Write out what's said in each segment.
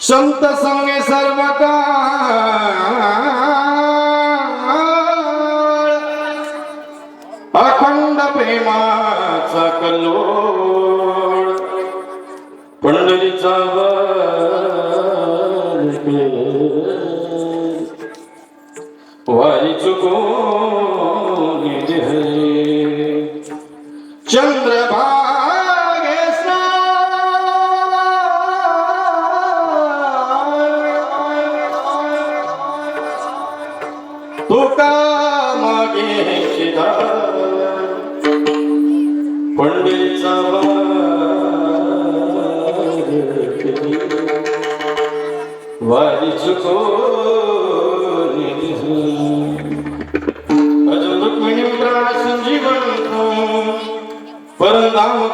संत संगे सर्व अखंड प्रेमाचा कल्लोळ. परंदाम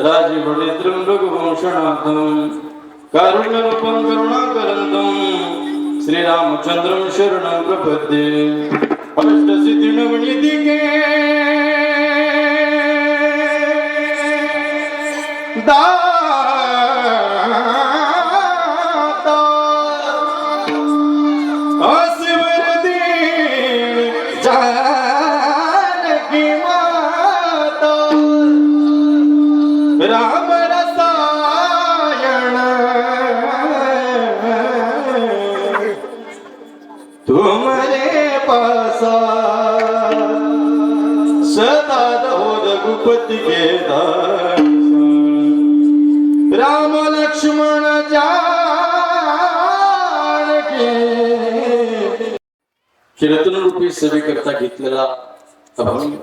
परमलिंगम राजीवणे त्र्यंबक वंशनाथम कारुण्यरूपं करुणाकरन्दं श्रीरामचन्द्रं शरणं प्रपद्ये अष्टसिद्धिनवनिधिके दाता राम रसायण तुमरे पासा। सदा रहो रघुपति के राम लक्ष्मण जानकी रूपी सेवेकरता घेतलेला अभंग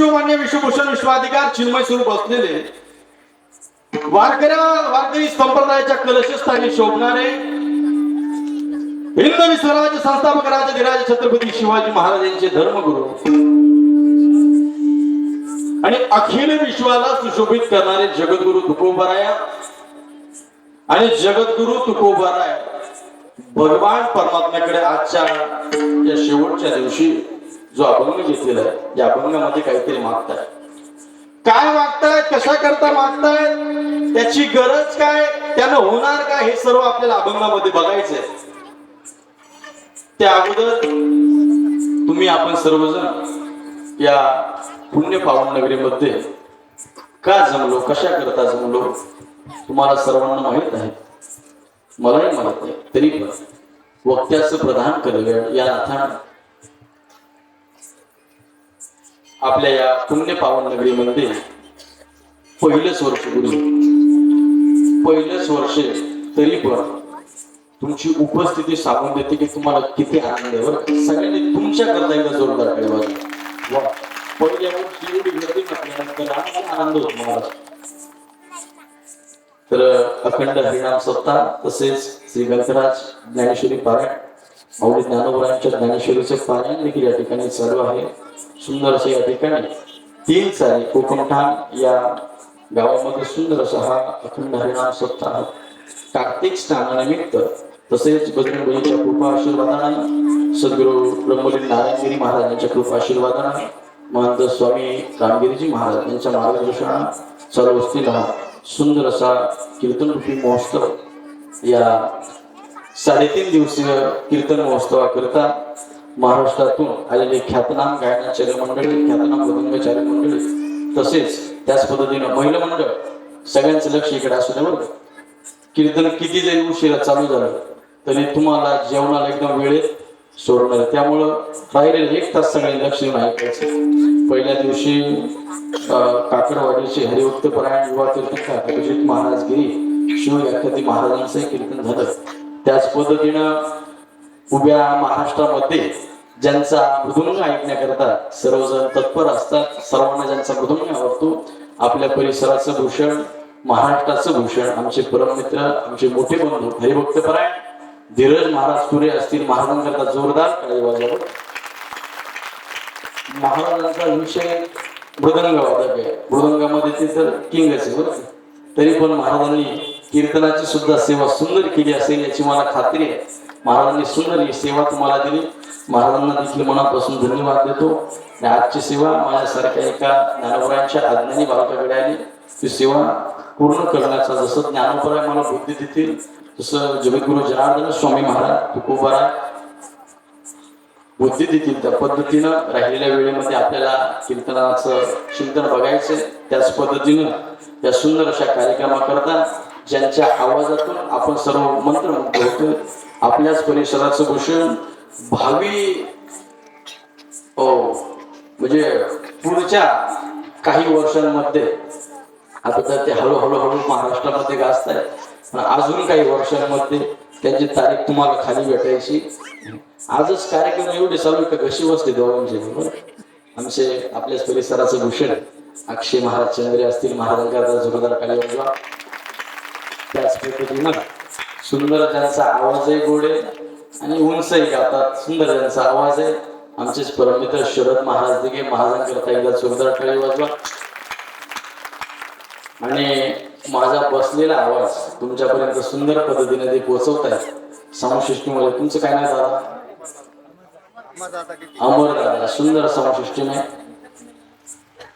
विश्वमान्य विश्वभूषण विश्वाधिकार चिन्मय स्वरूप असलेले वारकऱ्या वारकरी संप्रदायाच्या कलशस्थानी शोभणारे हिंदवी स्वराज्य संस्थापक राजधिराज छत्रपती शिवाजी महाराज यांचे धर्मगुरु आणि अखिल विश्वाला सुशोभित करणारे जगद्गुरु तुकोबराया आणि जगद्गुरु तुकोबराया भगवान परमात्म्याकडे आजच्या या शेवटच्या दिवशी जो अभंग घेतलेला आहे या अभंगामध्ये काहीतरी मागताय. काय मागतायत कशा करता मागतायत त्याची गरज काय? त्यानं होणार काय? हे सर्व आपल्याला अभंगामध्ये बघायचंय. त्या अगोदर तुम्ही आपण सर्वजण या पुण्य पावन नगरीमध्ये का जमलो? कशा करता जमलो? तुम्हाला सर्वांना माहीत आहे. मलाही माहीत आहे. तरी पण वक्त्याचं प्रधान केलेलं या नाथानं आपल्या या पुण्य पावन नगरीमध्ये पहिलंच वर्ष गुरु. पहिलेच वर्ष तरी पण तुमची उपस्थिती सांगून देते की तुम्हाला किती आनंद आहे बरं. सगळ्यांनी तुमच्या करता एकदा जोरदार केलं वा. पहिल्या वर्षी एवढी गर्दी म्हटल्यानंतर आनंद होतो मला तर अखंड हरिणाम सत्ता तसेच श्री गंगराज ज्ञानेश्वरी पारायण. माऊली ज्ञानोबरांच्या ज्ञानेश्वरीचे पारायण देखील या ठिकाणी चालू आहे. सुंदर असे या ठिकाणी तीन सारी कोकणठाण या गावामध्ये सुंदर असा हा अखंड हरिणाम सप्ताह कार्तिक स्नानानिमित्त तसेच बजरंगबलीच्या कृपा आशीर्वादाने सद्गुरु ब्रह्मलीन नारायणगिरी महाराजांच्या कृपा आशीर्वादाने महंत स्वामी रामगिरीजी महाराज यांच्या मार्गदर्शनात चालू असलेला हा सुंदर असा कीर्तन रूपी महोत्सव या साडेतीन दिवसीय कीर्तन महोत्सवाकरिता महाराष्ट्रातून आलेले ख्यातनाम गायनाचार्य मंडळी ख्यातनाम मृदंगचार्य मंडळी तसेच त्याच पद्धतीनं महिला मंडळ सगळ्यांचं लक्ष इकडे असू द्या बरं. कीर्तन किती जरी उशिरा चालू झालं तरी तुम्हाला जेवणाला एकदम वेळेत सोडणार त्यामुळं राहिले एक तास सगळे लक्ष देऊन ऐकायचं. पहिल्या दिवशी काकडवाडीचे हरिभक्त परायण युवा कीर्तन अभिजित महाराजगिरी शिव व्याख्याती महाराजांचं कीर्तन झालं. त्याच पद्धतीनं उभ्या महाराष्ट्रामध्ये ज्यांचा मृदुंग ऐकण्याकरता सर्वजण तत्पर असतात सर्वांना ज्यांचा मृदुंग आवडतो आपल्या परिसराचं भूषण महाराष्ट्राचं भूषण आमचे परममित्र आमचे मोठे बंधू हरिभक्त परायण धीरज महाराज पुरे असतील महाराजांकरता जोरदार महाराजांचा विषय मृदंग वादक आहे. मृदंगामध्ये ते तर किंगच आहे तरी पण महाराजांनी कीर्तनाची सुद्धा सेवा सुंदर केली असेल याची मला खात्री आहे. महाराजांनी सुंदर ही सेवा तुम्हाला दिली. महाराजांना देखील मनापासून धन्यवाद देतो. आणि आजची सेवा माझ्यासारख्या एका ज्ञानोबरांच्या अज्ञानी भावाच्याकडे आली ती सेवा पूर्ण करण्याचा जसं ज्ञानोपराय मला बुद्धी देतील जसं जगद्गुरु जनार्दन स्वामी महाराज तुकोबारा बुद्धी देतील त्या पद्धतीनं राहिलेल्या वेळेमध्ये आपल्याला कीर्तनाचं चिंतन बघायचं त्याच पद्धतीनं त्या सुंदर अशा कार्यक्रमाकरता ज्यांच्या आवाजातून आपण सर्व मंत्र होतो आपल्याच परिसराचं भूषण भावी म्हणजे पुढच्या काही वर्षांमध्ये आता तर ते हळूहळू हळू महाराष्ट्रामध्ये गाजत आहे पण अजून काही वर्षांमध्ये त्यांची तारीख तुम्हाला खाली भेटायची. आजच कार्यक्रम एवढे चालू का? कशी बसते दोघांचे बरोबर? आमचे आपल्याच परिसराचं भूषण अक्षय महाराज चंद्रे असतील महाराजांकरता जोरदार काही सुंदर त्यांचा आवाजही गोड आहे आणि उंचही गातात. सुंदर त्यांचा आवाज आहे. आमचेच परमित्र शरद महाराज दिघे महाराजांकरता एकदा जोरदार टाळी वाजवा. आणि माझा बसलेला आवाज तुमच्यापर्यंत सुंदर पद्धतीने ते पोहोचवत आहे साऊंड तुमचं काय नाही दादा? अमर दादा सुंदर साऊंड सिस्टीम आहे.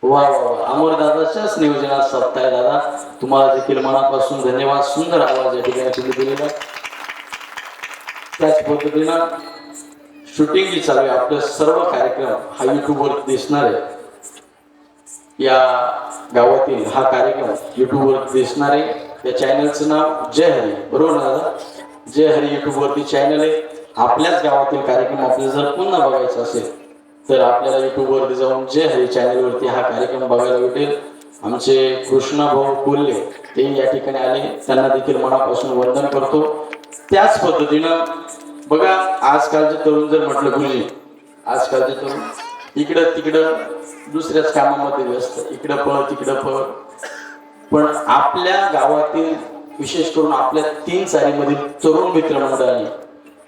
वा वा अमरदादाच्याच अमर दादाच्याच नियोजनात सप्ताह दादा. तुम्हाला देखील मनापासून धन्यवाद. सुंदर आवाज या ठिकाणी दिलेला. त्याच पद्धतीनं शूटिंग जी चालू आहे आपले सर्व कार्यक्रम हा युट्यूबवर दिसणार आहे. या गावातील हा कार्यक्रम युट्यूबवर दिसणार आहे. या चॅनलचं नाव जय हरी. बरोबर ना जय हरी युट्यूबवरती चॅनल आहे. आपल्याच गावातील कार्यक्रम आपल्याला जर पुन्हा बघायचा असेल तर आपल्याला युट्यूबवरती जाऊन जय हरी चॅनलवरती हा कार्यक्रम बघायला भेटेल. आमचे कृष्णा भाऊ कोल्हे ते या ठिकाणी आले. त्यांना देखील मनापासून वंदन करतो. त्याच पद्धतीनं बघा आजकालचे तरुण जर म्हटलं गुरुजी आजकालचे तरुण इकडं तिकडं दुसऱ्याच कामामध्ये व्यस्त इकडं पळ तिकडं पळ. पण आपल्या गावातील विशेष करून आपल्या तीन चालीमधील तरुण मित्रमंडळाने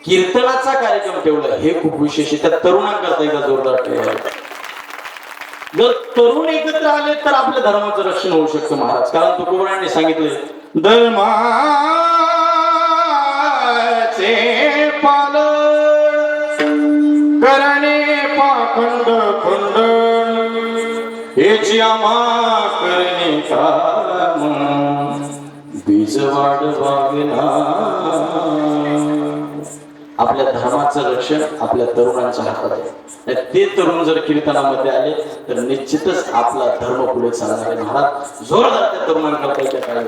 कीर्तनाचा कार्यक्रम ठेवला हे खूप विशेष आहे. त्या तरुणांकरता एकदा जोरदार ठेवला जर तरुण एकत्र आले तर आपल्या धर्माचं रक्षण होऊ शकतं महाराज. कारण तुकोबरांनी सांगितले धर्माचे पाल करणे पाखंड खंड याची आम्हा करणे काम. बीज वाढवाविना आपल्या धर्माचं रक्षण आपल्या तरुणांच्या हातात आहे. ते तरुण जर कीर्तनामध्ये आले तर निश्चितच आपला धर्म पुढे चालणार आहे. महाराज जोरदार त्या तरुणांकडे काय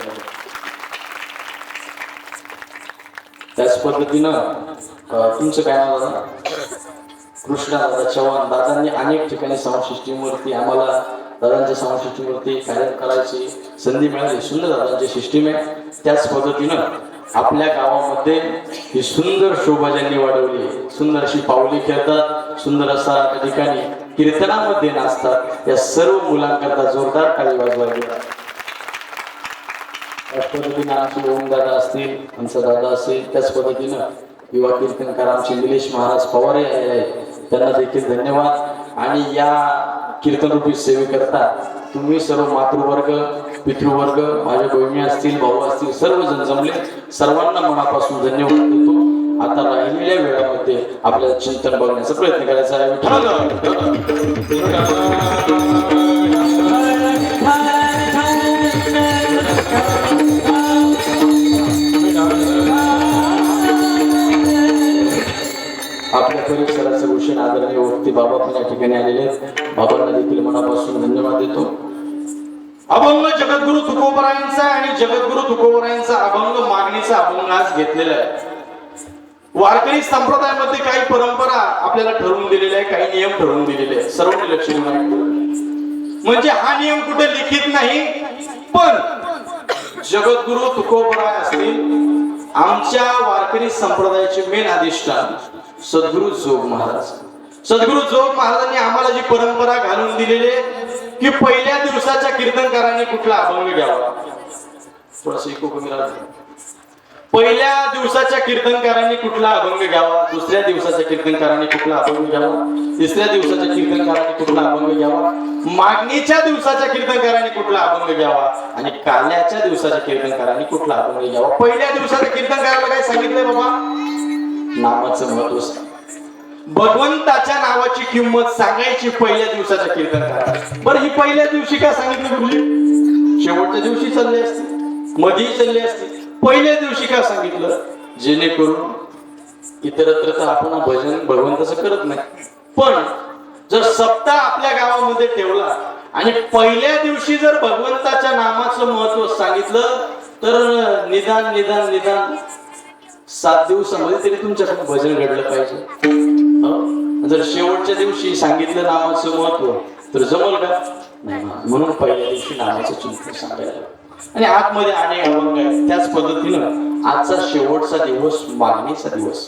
त्याच पद्धतीनं तुमचं काय नाव दादा कृष्णा दादा चव्हाण. दादांनी अनेक ठिकाणी साऊंड आम्हाला दादांच्या साऊंड सिस्टीमवरती कार्य करायची संधी मिळाली. सुंदर दादांची सिस्टीम आहे त्याच पद्धतीनं आपल्या गावामध्ये ही सुंदर शोभा ज्यांनी वाढवली. सुंदर अशी पावली खेळतात सुंदर असा त्या ठिकाणी कीर्तनामध्ये नाचतात. या सर्व मुलांकरता जोरदार टाळी वाजवा त्याच आमचे ओम दादा असतील आमचा दादा असेल त्याच पद्धतीनं युवा कीर्तनकार आमचे निलेश महाराज पवार त्यांना देखील धन्यवाद. आणि या कीर्तनरूपी सेवेकरता तुम्ही सर्व मातृवर्ग पितृवर्ग माझ्या बहिणी असतील भाऊ असतील सर्वजण जमले सर्वांना मनापासून धन्यवाद देतो. आता राहिलेल्या वेळामध्ये आपल्याला चिंतन बघण्याचा प्रयत्न करायचा आहे. आपल्या परिसराचं भूषण आदरणीय व्यक्ती बाबा पण या ठिकाणी आलेले आहेत. बाबांना देखील मनापासून धन्यवाद देतो. अभंग जगद्गुरु तुकोबरायांचा आणि जगद्गुरु तुकोबरायांचा अभंग मागणीचा अभंग आज घेतलेला आहे. वारकरी संप्रदायामध्ये काही परंपरा आपल्याला ठरवून दिलेल्या आहे काही नियम ठरवून दिलेले आहेत. सर्वांनी लक्ष म्हणजे हा नियम कुठे लिखित नाही पण जगद्गुरु तुकोबराय असतील आमच्या वारकरी संप्रदायाचे मेन अधिष्ठान सद्गुरु जोग महाराज. सद्गुरु जोग महाराजांनी आम्हाला जी परंपरा घालून दिलेली की पहिल्या दिवसाच्या कीर्तनकारांनी कुठला अभंग घ्यावा? थोडस इको कमी पहिल्या दिवसाच्या कीर्तनकारांनी कुठला अभंग घ्यावा? दुसऱ्या दिवसाच्या कीर्तनकारांनी कुठला अभंग घ्यावा? तिसऱ्या दिवसाच्या कीर्तनकारांनी कुठला अभंग घ्यावा? मागणीच्या दिवसाच्या कीर्तनकारांनी कुठला अभंग घ्यावा? आणि काल्याच्या दिवसाच्या कीर्तनकारांनी कुठला अभंग घ्यावा? पहिल्या दिवसाच्या कीर्तनकाराला काय सांगितलंय बाबा? नामाचं महत्त्व सांग. भगवंताच्या नावाची किंमत सांगायची पहिल्या दिवसाच्या कीर्तन बरं ही पहिल्या दिवशी काय सांगितली गुरुजी? शेवटच्या दिवशी चालले असते मधीही चालले असते. पहिल्या दिवशी काय सांगितलं? जेणेकरून इतरत्र तर आपण भजन भगवंताचं करत नाही. पण जर सप्ताह आपल्या गावामध्ये ठेवला आणि पहिल्या दिवशी जर भगवंताच्या नामाचं महत्त्व सांगितलं तर निदान निदान निदान सात दिवसामध्ये तरी तुमच्याकडे भजन घडलं पाहिजे. जर शेवटच्या दिवशी सांगितलं नावाचं महत्त्व तर जमल का? नाही म्हणून पहिल्या दिवशी नावाचं चिंतन सांगायला. आणि आतमध्ये आणि अभंग आहे त्याच पद्धतीनं आजचा शेवटचा दिवस मागणीचा दिवस.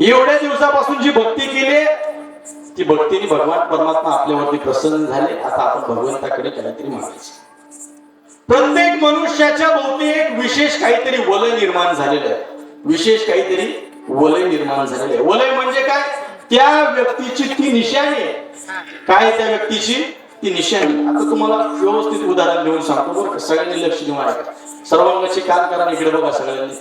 एवढ्या दिवसापासून जी भक्ती केली ती भक्तीने भगवान परमात्मा आपल्यावरती प्रसन्न झाले. आता आपण भगवंताकडे काहीतरी मागायचं प्रत्येक मनुष्याच्या भोवती एक विशेष काहीतरी वलय निर्माण झालेलं आहे. विशेष काहीतरी वलय निर्माण झालेले वलय म्हणजे काय? त्या व्यक्तीची ती निशाणी आहे. काय त्या व्यक्तीची? ती निशाणी आता तुम्हाला व्यवस्थित उदाहरण देऊन सांगतो बरं सगळ्यांनी लक्ष देऊन ऐका. सर्वांगाची काम करा इकडे बघा सगळ्यांनी.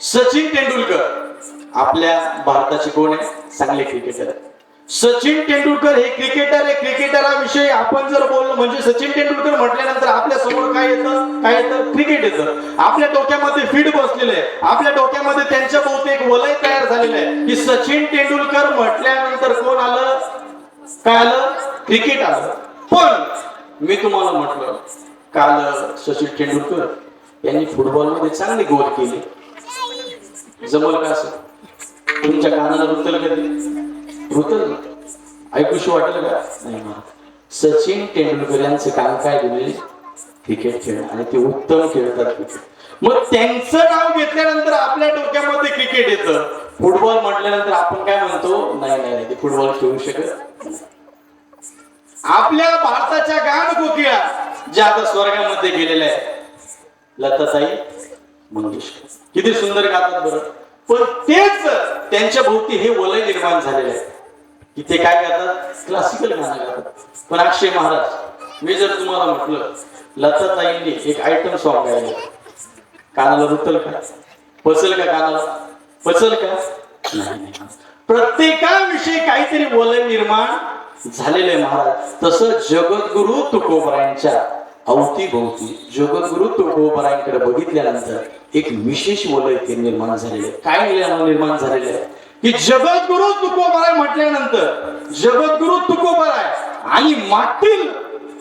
सचिन तेंडुलकर आपल्या भारताचे कोण आहे? चांगले क्रिकेटर आहे सचिन तेंडुलकर हे क्रिकेटर आहे. क्रिकेटराविषयी आपण जर बोललो म्हणजे सचिन तेंडुलकर म्हटल्यानंतर आपल्यासमोर काय येतं? काय येतं? क्रिकेट येतं. आपल्या डोक्यामध्ये फीड बसलेलं आहे. आपल्या डोक्यामध्ये त्यांच्या भोवती एक वलय तयार झालेलं आहे. की सचिन तेंडुलकर म्हटल्यानंतर कोण आलं? काय आलं? क्रिकेट आलं. पण मी तुम्हाला म्हटलं काल सचिन तेंडुलकर यांनी फुटबॉलमध्ये चांगली गोल केली. जमल का असं? तुमच्या कानाला रुतलं कधी रुतल ऐकूशी वाटेल का? नाही सचिन तेंडुलकर यांचं काम काय दिले क्रिकेट खेळ. आणि ते उत्तम खेळतात क्रिकेट मग त्यांचं नाव घेतल्यानंतर आपल्या डोक्यामध्ये क्रिकेट येतं. फुटबॉल म्हटल्यानंतर आपण काय म्हणतो? नाही नाही ते फुटबॉल खेळू शकत आपल्या भारताच्या गाण कोकिळा ज्या आता स्वर्गामध्ये गेलेल्या आहेत लताताई मंगेशकर. किती सुंदर गातात बरं. पण तेच त्यांच्या भोवती हे वलय निर्माण झालेलं आहे. इथे ते काय करतात? क्लासिकल गाणं गातात. पण अक्षय महाराज मी जर तुम्हाला म्हटलं लताताईंनी एक आयटम सॉन्ग गायलं. कानाला रुतल का? पचल का कानाला? पचल का? प्रत्येकाविषयी काहीतरी वलय निर्माण झालेलं आहे महाराज. तसं जगद्गुरु तुकोबरायांच्या अवतीभोवती जगद्गुरु तुकोबरायांकडे बघितल्यानंतर एक विशेष वलय ते निर्माण झालेले काय निर्माण निर्माण झालेले आहे की जगद्गुरु तुकोबराय म्हटल्यानंतर जगद्गुरु तुकोबराय आणि मागतील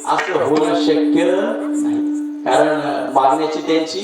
असं होणं शक्य नाही. कारण मागण्याची त्यांची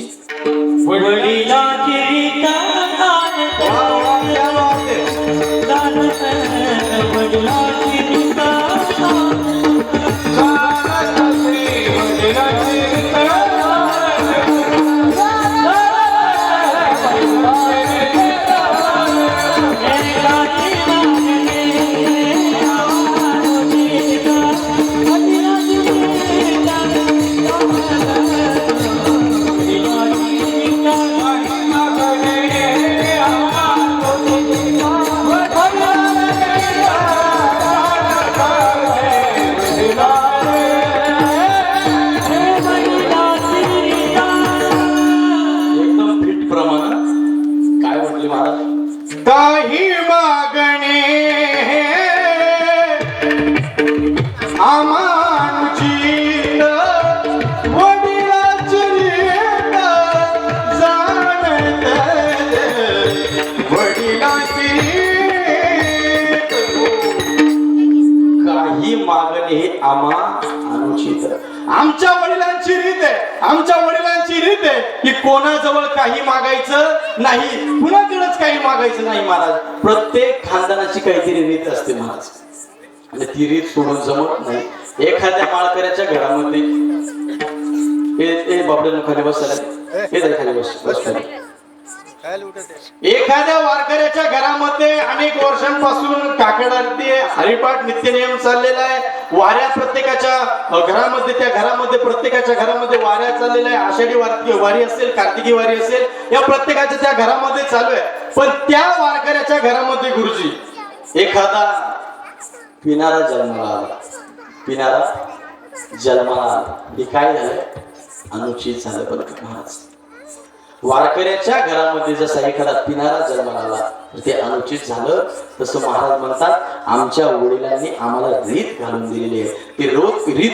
आमच्या वडिलांची रीत आहे. आमच्या वडिलांची रीत आहे की कोणाजवळ काही मागायचं नाही. कुणाकडेच काही मागायचं नाही महाराज. प्रत्येक खानदानाची काहीतरी रीत असते महाराज. आणि ती रीत सोडून जमत नाही. एखाद्या माळकऱ्याच्या घरामध्ये हे बाबड्या खाली बसायला. हे खाली बस एखाद्या वारकऱ्याच्या घरामध्ये अनेक वर्षांपासून काकड आरती हरिपाठ नित्यनियम चाललेला आहे. वाऱ्या प्रत्येकाच्या घरामध्ये त्या घरामध्ये प्रत्येकाच्या घरामध्ये वाऱ्या चाललेल्या आहे. आषाढी वारी वारी असेल कार्तिकी वारी असेल या प्रत्येकाच्या त्या घरामध्ये चालू आहे. पण त्या वारकऱ्याच्या घरामध्ये गुरुजी एखादा पिणारा जन्माला आला. पिणारा जन्माला आला. हे काय झालं? अनुचित झालं बरं महाराज? वारकऱ्याच्या घरामध्ये जसा एखादा पिणारा जन्माला आला ते अनुचित झालं. तसं महाराज म्हणतात आमच्या वडिलांनी आम्हाला रीत घालून दिलेली आहे. ते रोज रीत